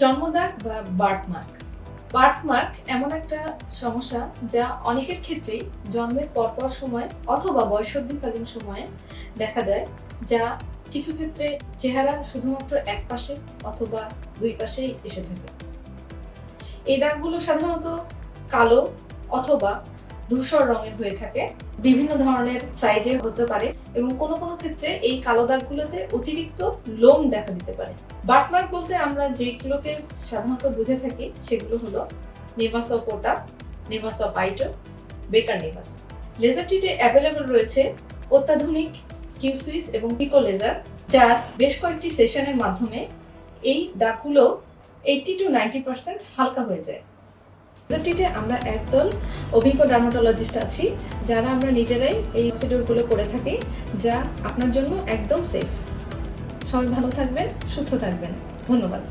জন্মদাগ বা birthmark. Birthmark এমন একটা সমস্যা যা অনেকের ক্ষেত্রেই জন্মের পরপর সময় অথবা বয়সন্ধিকালীন সময়ে দেখা দেয়, যা কিছু ক্ষেত্রে চেহারা শুধুমাত্র এক পাশে অথবা দুই পাশেই এসে থাকে। এই দাগগুলো সাধারণত কালো অথবা ধূসর রঙের হয়ে থাকে। বিভিন্ন ধরনের সাইজের হতে পারে এবং কোনো কোনো ক্ষেত্রে এই কালো দাগগুলোতে অতিরিক্ত লোম দেখা দিতে পারে। বার্টমার্ক বলতে আমরা যেগুলোকে সাধারণত বুঝে থাকি সেগুলো হলো নেভাস অফ ওটা, নেভাস অফ আইটো, বেকার নেভাস। লেজার ট্রিটে অ্যাভেলেবল রয়েছে অত্যাধুনিক কিউসুইস এবং পিকো লেজার যার বেশ কয়েকটি সেশনের মাধ্যমে এই দাগগুলো এইটি টু নাইনটি পার্সেন্ট হালকা হয়ে যায়। লেজারটিতে আমরা একদল অভিজ্ঞ ডার্মাটোলজিস্ট আছি, যারা আমরা নিজেরাই এই প্রসিডিউরগুলো করে থাকি, যা আপনার জন্য একদম সেফ সবাই ভালো থাকবেন, সুস্থ থাকবেন। ধন্যবাদ।